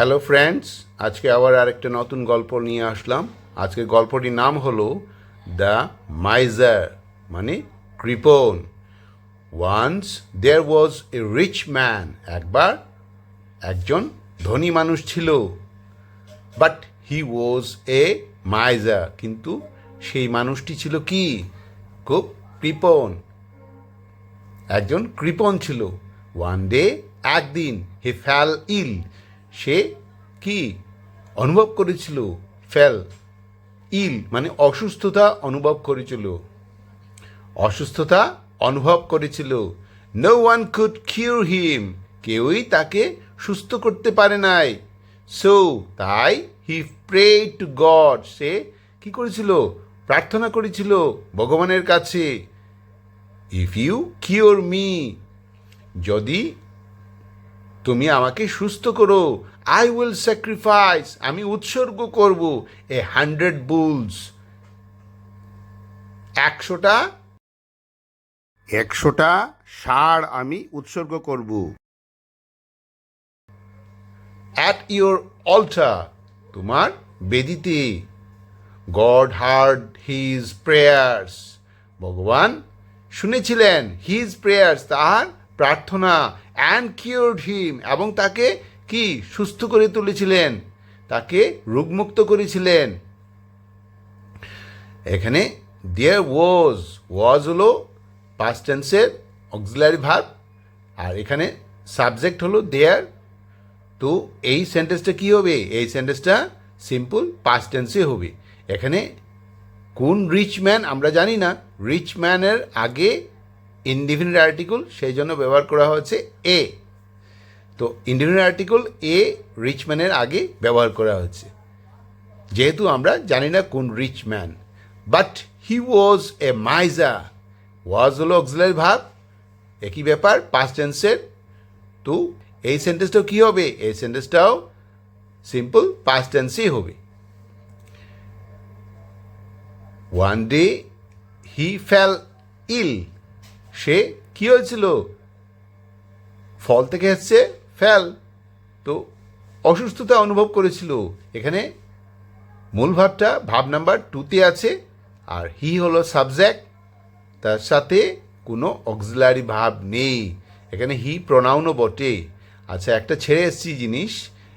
Hello friends আজকে আবার আরেকটা নতুন গল্প নিয়ে আসলাম। আজকে গল্পটির নাম হলো দ্য মাইজার মানে কৃপন once there was a rich man একবার একজন ধনী মানুষ ছিল। But he was A miser কিন্তু সেই মানুষটি ছিল কি? খুব কৃপণ। একজন কৃপন ছিল। ওয়ান ডে একদিন হি ফ্যাল ইল সে কি অনুভব করেছিল? ফেল, ইল মানে অসুস্থতা অনুভব করেছিল। অসুস্থতা অনুভব করেছিল। No one could cure him কেউই তাকে সুস্থ করতে পারে নাই। সো তাই হি প্রে টু গড সে কি করেছিল? প্রার্থনা করেছিল ভগবানের কাছে। ইফ ইউ কিওর মি যদি তুমি আমাকে সুস্থ করো। আই উইল স্যাক্রিফাইস আমি উৎসর্গ করব। এ হান্ড্রেড বুলস একশোটা? একশোটা ষাঁড় আমি উৎসর্গ করব। অ্যাট ইউর অল্টার তোমার বেদিতে। গড হার্ড হিজ প্রেয়ার্স ভগবান শুনেছিলেন হিজ প্রেয়ার্স তাহার প্রার্থনা। অ্যান্ড কিওরড হিম এবং তাকে কি? সুস্থ করে তুলেছিলেন। তাকে রোগমুক্ত করেছিলেন। এখানে দেয়ার ওয়াজ ওয়াজ হলো পাস্ট টেন্সের অক্সিলারি ভার্ব আর এখানে সাবজেক্ট হলো দেয়ার তো এই সেন্টেন্সটা কি হবে? এই সেন্টেন্সটা সিম্পল পাস্ট টেন্সে হবে। এখানে কোন রিচ ম্যান আমরা জানি না রিচ ম্যানের আগে ইনডিফিনিট আর্টিকেল সেই জন্য ব্যবহার করা হয়েছে এ তো ইনডিফিনিট আর্টিকেল এ রিচ ম্যানের আগে ব্যবহার করা হচ্ছে যেহেতু আমরা জানি না কোন rich man but he was a miser was হলো অক্সিলারি ভাব একই ব্যাপার পাস্ট টেন্সের তো এই সেন্টেন্সটাও কী হবে? এই সেন্টেন্সটাও সিম্পল পাস্ট টেন্সেই হবে। One day he fell ill সে কি হয়েছিল? ফল থেকে হচ্ছে ফেল। তো অসুস্থতা অনুভব করেছিল। এখানে মূল ভাবটা, ভাব নাম্বার টুতে আছে, আর হি হলো সাবজেক্ট তার সাথে কোনো অক্সিলারি ভাব নেই। এখানে হি প্রনাউনও বটে। আচ্ছা একটা ছেড়ে এসছি জিনিস,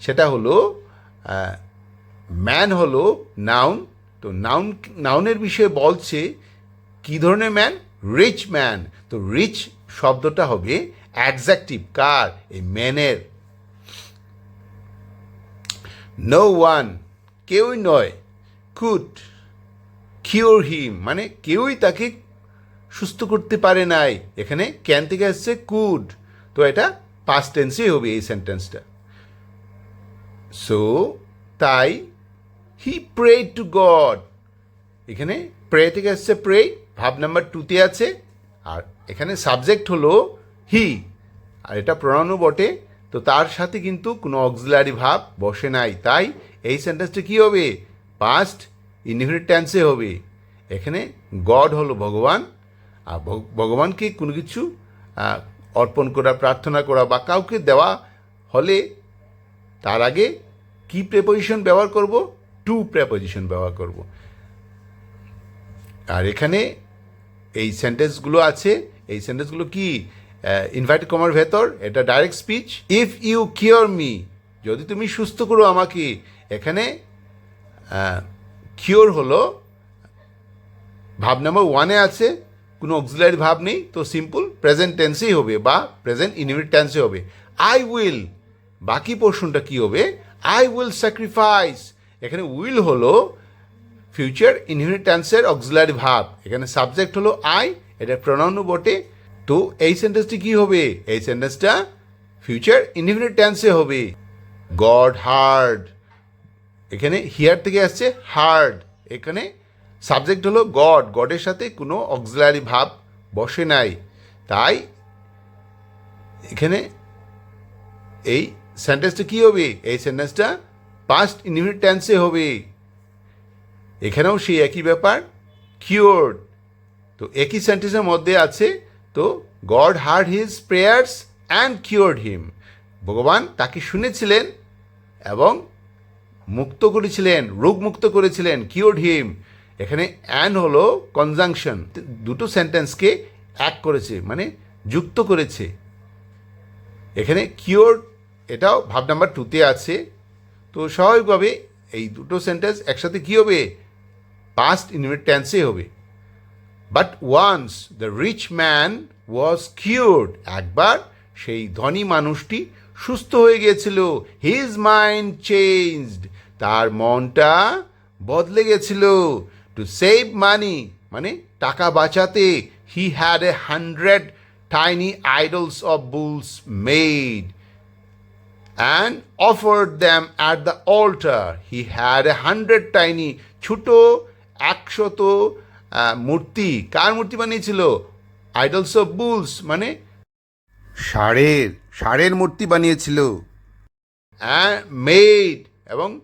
সেটা হলো ম্যান হলো নাউন তো নাউন নাউনের বিষয়ে বলছে, কী ধরনের ম্যান রিচ ম্যান তো রিচ শব্দটা হবে অ্যাডজেক্টিভ কার? এই ম্যানের নো ওয়ান কেউই নয় কুড কিওর হিম মানে কেউই তাকে সুস্থ করতে পারে নাই। এখানে ক্যান থেকে আসছে? কুড তো এটা পাস্ট টেন্সেই হবে এই সেন্টেন্সটা সো তাই হি প্রে টু গড এখানে প্রে থেকে আসছে প্রে ভাব নাম্বার টুতে আছে, আর এখানে সাবজেক্ট হলো হি আর এটা প্রণানও বটে, তো তার সাথে কিন্তু কোনো অক্সিলারি ভাব বসে নাই। তাই এই সেন্টেন্সটা কী হবে? পাস্ট ইনফিনিট টেন্সে হবে। এখানে গড হলো ভগবান, আর ভগবানকে কোনো কিছু অর্পণ করা, প্রার্থনা করা বা কাউকে দেওয়া হলে তার আগে কি প্রেপোজিশন ব্যবহার করব? টু প্রেপোজিশন ব্যবহার করব। আর এখানে এই সেন্টেন্সগুলো আছে, এই সেন্টেন্সগুলো কি? ইনভাইটেড কমার ভেতর, এটা direct speech if you cure me যদি তুমি সুস্থ করো আমাকে, এখানে কিওর হলো, ভাব নাম্বার ওয়ানে আছে, কোনো অক্সিলারি ভাব নেই, তো সিম্পল প্রেজেন্ট টেন্সেই হবে, বা প্রেজেন্ট ইনভিট টেন্সে হবে। আই উইল বাকি পোর্শনটা কি হবে? আই উইল স্যাক্রিফাইস এখানে উইল হলো ফিউচার ইনফিনিট টেন্সের অক্সিলারি ভাব এখানে সাবজেক্ট হলো আই এটা প্রনাউনও বটে। তো এই সেন্টেন্সটি কি হবে? এই সেন্টেন্সটা ফিউচার ইনফিনিট টেন্সে হবে। গড হার্ড এখানে হিয়ার থেকে আসছে হার্ড এখানে সাবজেক্ট হলো গড গডের সাথে কোনো অক্সিলারি ভাব বসে নাই। তাই এখানে এই সেন্টেন্সটা কি হবে? এই সেন্টেন্সটা পাস্ট ইনফিনিট টেন্সে হবে। এখানেও সেই একই ব্যাপার কিওর্ড তো একই সেন্টেন্সের মধ্যে আছে, তো God heard his prayers and cured him ভগবান তাকে শুনেছিলেন এবং মুক্ত করেছিলেন, রোগমুক্ত করেছিলেন কিওর্ড হিম এখানে অ্যান হলো কনজাংশন দুটো সেন্টেন্সকে এক করেছে মানে যুক্ত করেছে। এখানে কিওর এটাও ভাব নাম্বার টুতে আছে। তো স্বাভাবিকভাবে এই দুটো সেন্টেন্স একসাথে কী হবে? ইনভিট টেন্সে হবে। But once the rich man was cured একবার সেই ধনী মানুষটি সুস্থ হয়ে গিয়েছিল। হিজ মাইন্ড চেঞ্জড তার মনটা বদলে গেছিল টু সেভ মানি মানে টাকা বাঁচাতে he had a hundred tiny idols of bulls made and offered them at the altar. He had a hundred tiny, ছোট একশত মূর্তি। কার মূর্তি বানিয়েছিল? আইডলস অফ বুলস মানে? ষাঁড়ের ষাঁড়ের মূর্তি বানিয়েছিল। মেড এবং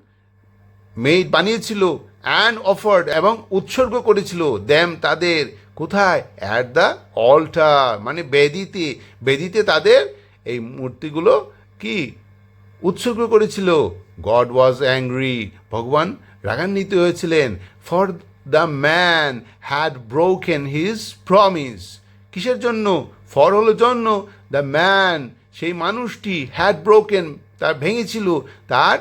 মেড বানিয়েছিল অ্যান্ড অফার্ড এবং উৎসর্গ করেছিল দ্যাম তাদের। কোথায়? অ্যাট দ্য অল্টার মানে বেদিতে। বেদিতে তাদের এই মূর্তিগুলো কি? উৎসর্গ করেছিল। গড ওয়াজ অ্যাংরি ভগবান রাগান্বিত হয়েছিলেন। For the man had broken his promise কিসের জন্য? ফর হলো জন্য। দ্য ম্যান সেই মানুষটি হ্যাড ব্রোকেন তার ভেঙেছিল। তার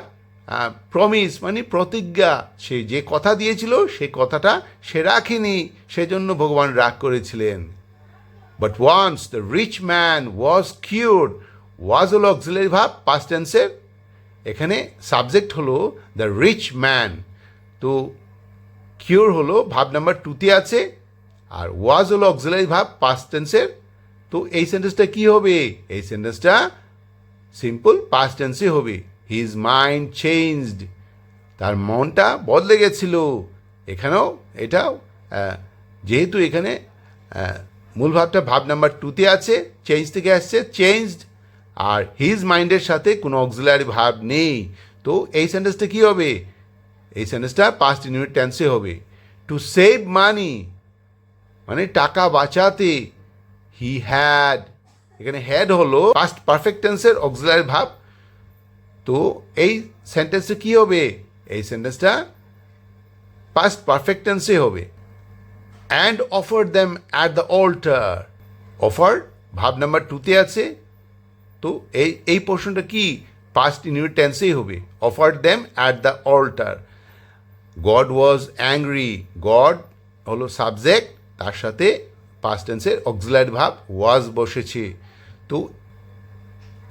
প্রমিস মানে প্রতিজ্ঞা। সে যে কথা দিয়েছিল, সে কথাটা সে রাখেনি। সেজন্য ভগবান রাগ করেছিলেন। But once the rich man was cured was হলো অক্সিলারি ভাব পাস্ট টেন্সের এখানে সাবজেক্ট হলো দ্য রিচ ম্যান তো কিউর হলো, ভাব নাম্বার টুতে আছে, আর ওয়াজ হলো অক্সিলারি ভাব পাস্ট টেন্সের তো এই সেন্টেন্সটা কি হবে? এই সেন্টেন্সটা সিম্পল পাস্ট টেন্সে হবে। হিজ মাইন্ড চেঞ্জড তার মনটা বদলে গেছিল। এখানেও এটাও যেহেতু এখানে মূল ভাবটা ভাব নাম্বার টুতে আছে চেঞ্জ থেকে আসছে চেঞ্জড আর হিজ মাইন্ডের সাথে কোনো অক্সিলারি ভাব নেই। তো এই সেন্টেন্সটা কী হবে? এই সেন্টেন্সটা পাস্ট ইউনিট টেন্সে হবে। টু সেভ মানি মানে টাকা বাঁচাতে হি হ্যাড এখানে হ্যাড হলো পাস্ট পারফেক্ট টেন্সের অক্সিলারি ভাব। তো এই সেন্টেন্সটা কী হবে? এই সেন্টেন্সটা পাস্ট পারফেক্ট টেন্সে হবে। And offer them at the altar offer ভাব নাম্বার টুতে আছে। তো এই এই পোর্শনটা কি? পাস্ট ইউনিট টেন্সেই হবে। Offer them at the altar god was angry god হলো সাবজেক্ট তার সাথে পাস্ট টেন্সের ভাব ওয়াজ বসেছে। তো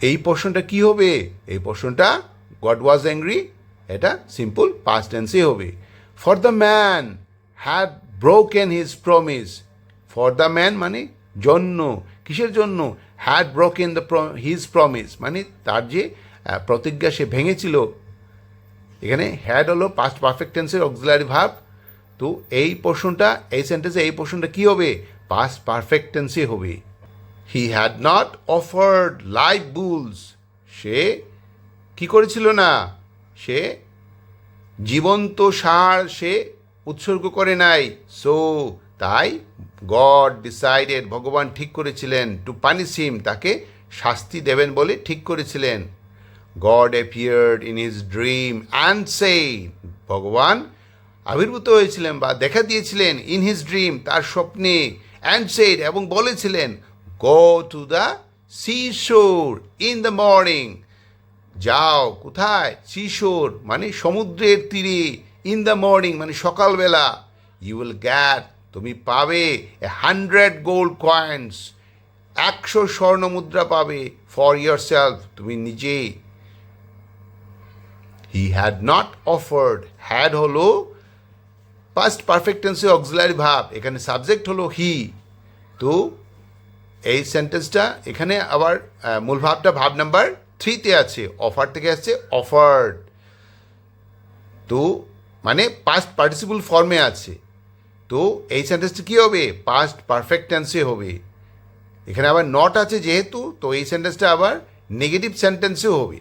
এই পোর্শনটা কি হবে? এই পোর্শনটা গড ওয়াজ অ্যাংরি এটা সিম্পল পাস্ট টেন্সে হবে। For the man had broken his promise for the man মানে জন্য, কিসের জন্য? Had broken the his promise মানে তার যে প্রতিজ্ঞা সে ভেঙেছিল। এখানে হ্যাড হলো পাস্ট পারফেক্ট টেন্সের অক্সিলারি ভাব তো এই পোর্শনটা এই সেন্টেন্সে এই পোর্শনটা কি হবে? পাস্ট পারফেক্ট টেন্সে হবে। He had not offered live bulls সে কি করেছিল না? সে জীবন্ত সার সে উৎসর্গ করে নাই। সো তাই গড ডিসাইডেড ভগবান ঠিক করেছিলেন টু পানিশ হিম তাকে শাস্তি দেবেন বলে ঠিক করেছিলেন। God appeared in his dream and সে ভগবান, আবির্ভূত হয়েছিলেন বা দেখা দিয়েছিলেন ইন হিজ ড্রিম তার স্বপ্নে অ্যান্ড সেড এবং বলেছিলেন go to the sea shore in the morning যাও কোথায়? শিশোর মানে সমুদ্রের তীরে ইন দ্য মর্নিং মানে সকালবেলা। ইউ উইল গ্যাট তুমি পাবে এ হান্ড্রেড গোল্ড কয়েন্স একশো স্বর্ণ মুদ্রা পাবে ফর ইয়ার সেলফ তুমি নিজেই he had not offered had হলো পাস্ট পারফেক্ট টেন্সে অক্সিলারি ভাব, এখানে সাবজেক্ট হলো হি তো এই সেন্টেন্সটা এখানে আবার মূল ভাবটা ভাব নাম্বার থ্রিতে আছে অফার থেকে আসছে অফার্ড তো মানে পাস্ট পার্টিসিপল ফর্মে আছে। তো এই সেন্টেন্সটা কী হবে? পাস্ট পারফেক্ট টেন্সে হবে। এখানে আবার নট আছে যেহেতু, তো এই সেন্টেন্সটা আবার নেগেটিভ সেন্টেন্সেও হবে।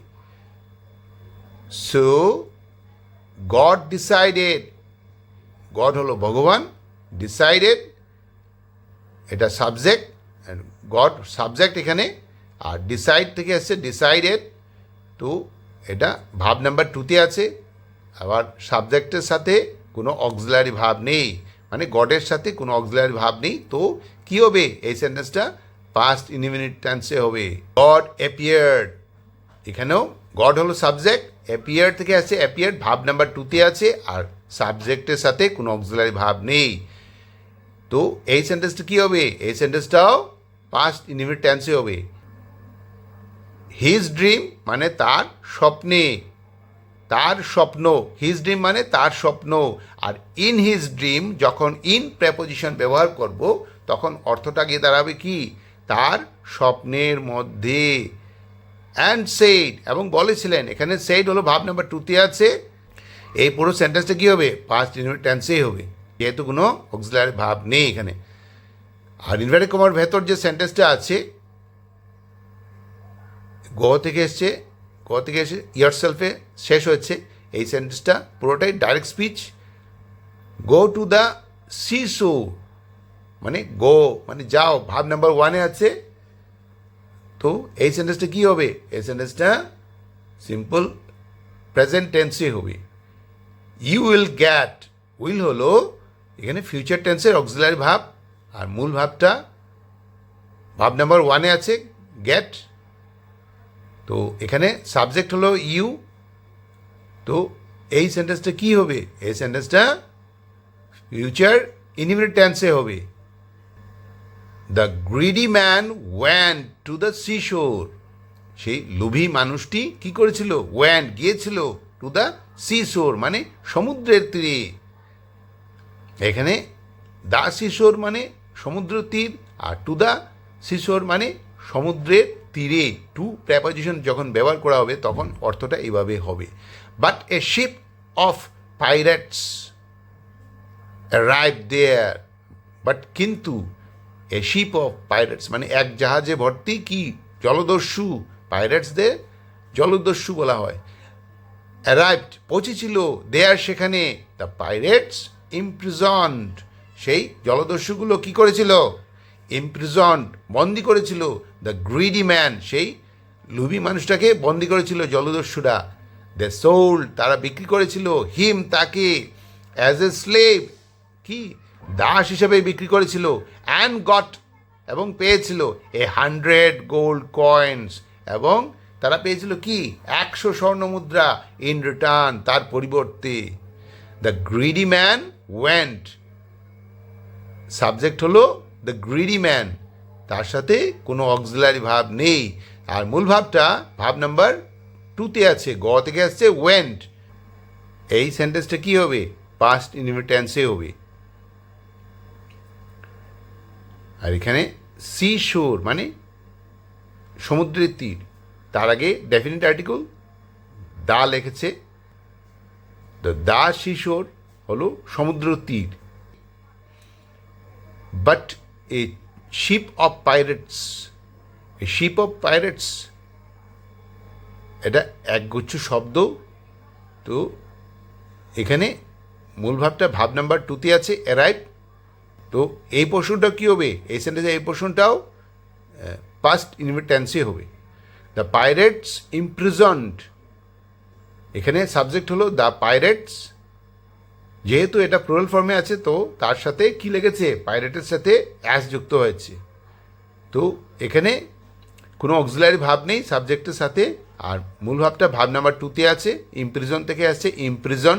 সো গড ডিসাইডেড গড হলো ভগবান ডিসাইডেড এটা সাবজেক্ট গড সাবজেক্ট এখানে, আর ডিসাইড থেকে এসছে ডিসাইডেড টু এটা ভাব নাম্বার টুতে আছে, আবার সাবজেক্টের সাথে কোনো অক্সিলারি ভাব নেই মানে গডের সাথে কোনো অক্সিলারি ভাব নেই, তো কি হবে? এই সেন্টেন্সটা পাস্ট ইনডিফিনিট টেন্সে হবে। গড অ্যাপিয়ার্ড এখানেও গড হলো সাবজেক্ট অ্যাপিয়ার থেকে আছে অ্যাপিয়ার ভাব নাম্বার টুতে আছে, আর সাবজেক্টের সাথে কোনো অক্সিলারি ভাব নেই। তো এই সেন্টেন্সটা কী হবে? এই সেন্টেন্সটাও পাস্ট ইনডিফিনিট টেন্সে হবে। হিজ ড্রিম মানে তার স্বপ্নে। তার স্বপ্ন। হিজ ড্রিম মানে তার স্বপ্ন। আর ইন হিজ ড্রিম যখন ইন প্রেপোজিশন ব্যবহার করব, তখন অর্থটা গিয়ে দাঁড়াবে কি? তার স্বপ্নের মধ্যে। অ্যান্ড সেইড এবং বলেছিলেন, এখানে সেইড হলো ভাব নাম্বার টুতে আছে। এই পুরো সেন্টেন্সটা কী হবে? পাস্ট ইনভার্ট টেন্সেই হবে। যেহেতু কোনো অক্সিলারি ভাব নেই এখানে। আর ইনভার্টেড কমার ভেতর যে সেন্টেন্সটা আছে গ থেকে এসছে গ থেকে এসে ইয়ার সেলফে শেষ হয়েছে। এই সেন্টেন্সটা পুরোটাই direct speech go to the sea shore মানে গো মানে যাও, ভাব নাম্বার ওয়ানে আছে। তো এই সেন্টেন্সটা কী হবে? এই সেন্টেন্সটা সিম্পল প্রেজেন্ট টেন্সে হবে। ইউ উইল গ্যাট উইল হলো এখানে ফিউচার টেন্সের অক্সিলারি ভাব আর মূল ভাবটা ভাব নাম্বার ওয়ানে আছে গ্যাট তো এখানে সাবজেক্ট হলো ইউ তো এই সেন্টেন্সটা কি হবে? এই সেন্টেন্সটা ফিউচার ইনিমিনেট টেন্সে হবে। The greedy man went to the seashore সেই লোভী মানুষটি কি করেছিল? ওয়ান গিয়েছিল টু দ্য সিশোর মানে সমুদ্রের তীরে। এখানে দা শিশোর মানে সমুদ্র তীর আর টু দা শিশোর মানে সমুদ্রের তীরে। টু প্র্যাপোজিশন যখন ব্যবহার করা হবে, তখন অর্থটা এইভাবে হবে। But a ship of pirates arrive there but কিন্তু এ শিপ অফ পাইরেটস মানে এক জাহাজে ভর্তি কি জলদস্যু পাইরেটসদের জলদস্যু বলা হয়। অ্যারাইভড পৌঁছেছিল দেয়ার সেখানে দ্য পাইরেটস ইমপ্রিজন্ড সেই জলদস্যুগুলো কি করেছিল? ইমপ্রিজন্ড বন্দি করেছিল দ্য গ্রিডি ম্যান সেই লুবি মানুষটাকে বন্দি করেছিল জলদস্যুরা। দ্য সোল তারা বিক্রি করেছিল হিম তাকে অ্যাজ এ স্লেভ কি? দাস হিসেবে বিক্রি করেছিল অ্যান্ড গট এবং পেয়েছিল এ হান্ড্রেড গোল্ড কয়েন্স এবং তারা পেয়েছিল কি? একশো স্বর্ণ মুদ্রা ইন রিটার্ন তার পরিবর্তে। The greedy man went subject হলো দ্য গ্রিডি ম্যান তার সাথে কোনো অক্সিলারি ভাব নেই। আর মূল ভাবটা, ভাব নাম্বার টুতে আছে, গ থেকে আসছে ওয়েন্ট এই সেন্টেন্সটা কি হবে? পাস্ট ইনভিটেন্সে হবে। আর এখানে সি শোর মানে সমুদ্রের তীর। তার আগে ডেফিনিট আর্টিকেল দা লেখেছে দা শিশোর হলো সমুদ্র তীর। But a ship of pirates a ship of pirates এটা একগুচ্ছ শব্দ। তো এখানে মূল ভাবটা ভাব নাম্বার টুতে আছে অ্যারাইভ তো এই পোর্শনটা কী হবে? এই সেন্টেন্সে এই পোর্শনটাও পাস্ট ইনভিটেন্সি হবে। দ্য পাইরেটস ইমপ্রিজন্ড এখানে সাবজেক্ট হলো দ্য পাইরেটস যেহেতু এটা প্লুরাল ফর্মে আছে, তো তার সাথে কি লেগেছে? পাইরেটের সাথে অ্যাস যুক্ত হয়েছে। তো এখানে কোনো অক্সিলারি ভাব নেই সাবজেক্টের সাথে। আর মূল ভাবটা ভাব নাম্বার টুতে আছে ইমপ্রিজন থেকে আসছে ইমপ্রিজন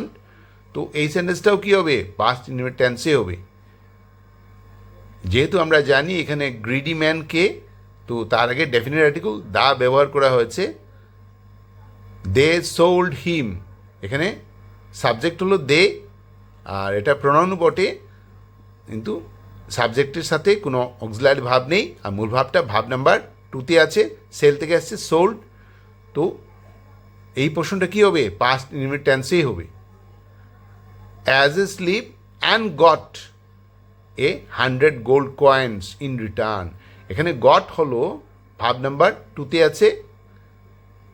তো এই সেন্টেন্সটাও কী হবে? পাস্ট টেন্সে হবে। যেহেতু আমরা জানি এখানে গ্রিডি ম্যানকে তো তার আগে ডেফিনেট আর্টিকেল দা ব্যবহার করা হয়েছে। দে সোল্ড হিম এখানে সাবজেক্ট হলো দে আর এটা প্রণাউন বটে, কিন্তু সাবজেক্টের সাথে কোনো অক্সিলারি ভাব নেই, আর মূল ভাবটা ভাব নাম্বার টুতে আছে সেল থেকে আসছে সোল্ড তো এই পোর্শনটা কী হবে? পাস্ট ইনভিট টেন্সেই হবে। As a slave and got a hundred gold coins in return. এখানে গট হলো, ভাব নাম্বার টুতে আছে,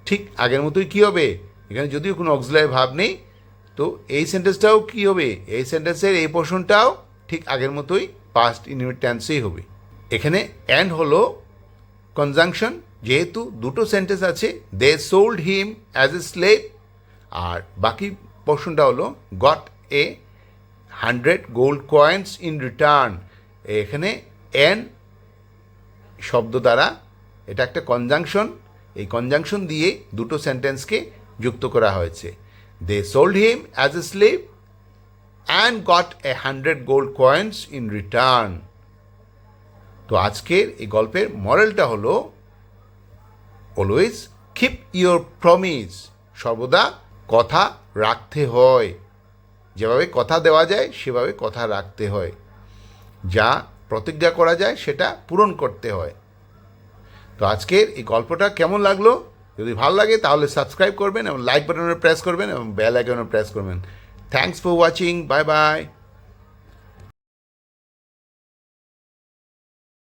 ঠিক আগের মতোই কী হবে? এখানে যদিও কোনো অক্সিলারি ভাব নেই, তো এই সেন্টেন্সটাও কী হবে? এই সেন্টেন্সের এই পোর্শনটাও ঠিক আগের মতোই পাস্ট ইনভিট টেন্সেই হবে। এখানে অ্যান্ড হলো কনজাংশন যেহেতু দুটো সেন্টেন্স আছে they sold him as a slave আর বাকি পোর্শনটা হলো got a hundred gold coins in return. এখানে এন শব্দ দ্বারা এটা একটা কনজাংশন। এই কনজাংশন দিয়ে দুটো সেন্টেন্সকে যুক্ত করা হয়েছে। They sold him as a slave and got a hundred gold coins in return তো আজকের এই গল্পের মরালটা হলো অলওয়েজ কিপ ইয়োর প্রমিস সর্বদা কথা রাখতে হয়। যেভাবে কথা দেওয়া যায়, সেভাবে কথা রাখতে হয়। যা প্রতিজ্ঞা করা যায়, সেটা পূরণ করতে হয়। তো আজকের এই গল্পটা কেমন লাগল? যদি ভালো লাগে, তাহলে সাবস্ক্রাইব করবেন এবং লাইক বাটনে প্রেস করবেন এবং বেল আইকনে প্রেস করবেন। Thanks for watching bye bye